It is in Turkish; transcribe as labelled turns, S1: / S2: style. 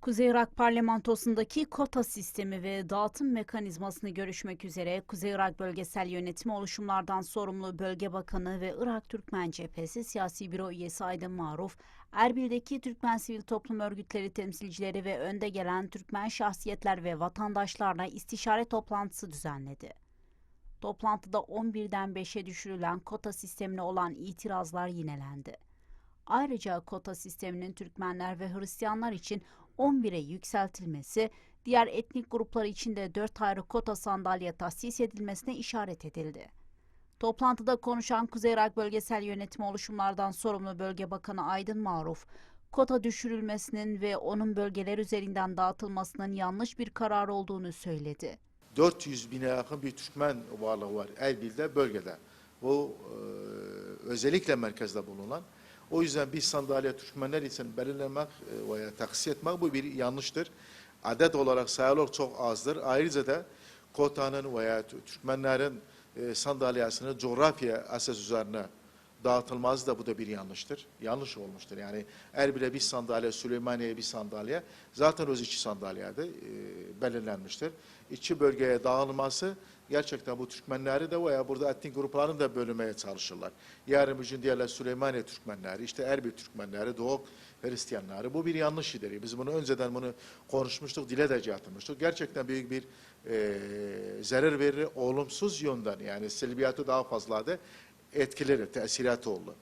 S1: Kuzey Irak parlamentosundaki kota sistemi ve dağıtım mekanizmasını görüşmek üzere Kuzey Irak Bölgesel Yönetimi Oluşumlardan sorumlu Bölge Bakanı ve Irak Türkmen Cephesi Siyasi Büro üyesi Aydın Maruf, Erbil'deki Türkmen sivil toplum örgütleri temsilcileri ve önde gelen Türkmen şahsiyetler ve vatandaşlarla istişare toplantısı düzenledi. Toplantıda 11'den 5'e düşürülen kota sistemine olan itirazlar yinelendi. Ayrıca kota sisteminin Türkmenler ve Hristiyanlar için 11'e yükseltilmesi, diğer etnik gruplar için de 4 ayrı kota sandalye tahsis edilmesine işaret edildi. Toplantıda konuşan Kuzey Irak Bölgesel Yönetimi Oluşumlardan sorumlu Bölge Bakanı Aydın Maruf, kota düşürülmesinin ve onun bölgeler üzerinden dağıtılmasının yanlış bir karar olduğunu söyledi.
S2: 400 bine yakın bir Türkmen varlığı var Erbil'de, bölgede. Bu e, özellikle merkezde bulunan. O yüzden bir sandalye Türkmenler için belirlemek e, veya taksis etmek bu bir yanlıştır. Adet olarak sayı olarak çok azdır. Ayrıca da kotanın veya Türkmenlerin e, sandalyesinin coğrafya esas üzerine dağıtılmaz da bu da bir yanlıştır. Yanlış olmuştur. Yani Erbil'e bir sandalye, Süleymaniye'ye bir sandalye zaten öz iki sandalyede e, belirlenmiştir. İki bölgeye dağılması gerçekten bu Türkmenleri de veya burada etnik gruplarını da bölünmeye çalışırlar. Yarın bir gün diğerler Süleymaniye Türkmenleri, işte Erbil Türkmenleri, Doğu Hristiyanları. Bu bir yanlış ileri. Biz bunu önceden bunu konuşmuştuk, dile de getirmiştik. Gerçekten büyük bir e, zarar verir, olumsuz yönden yani silbiyatı daha fazladır etkileri, tesiratı oldu.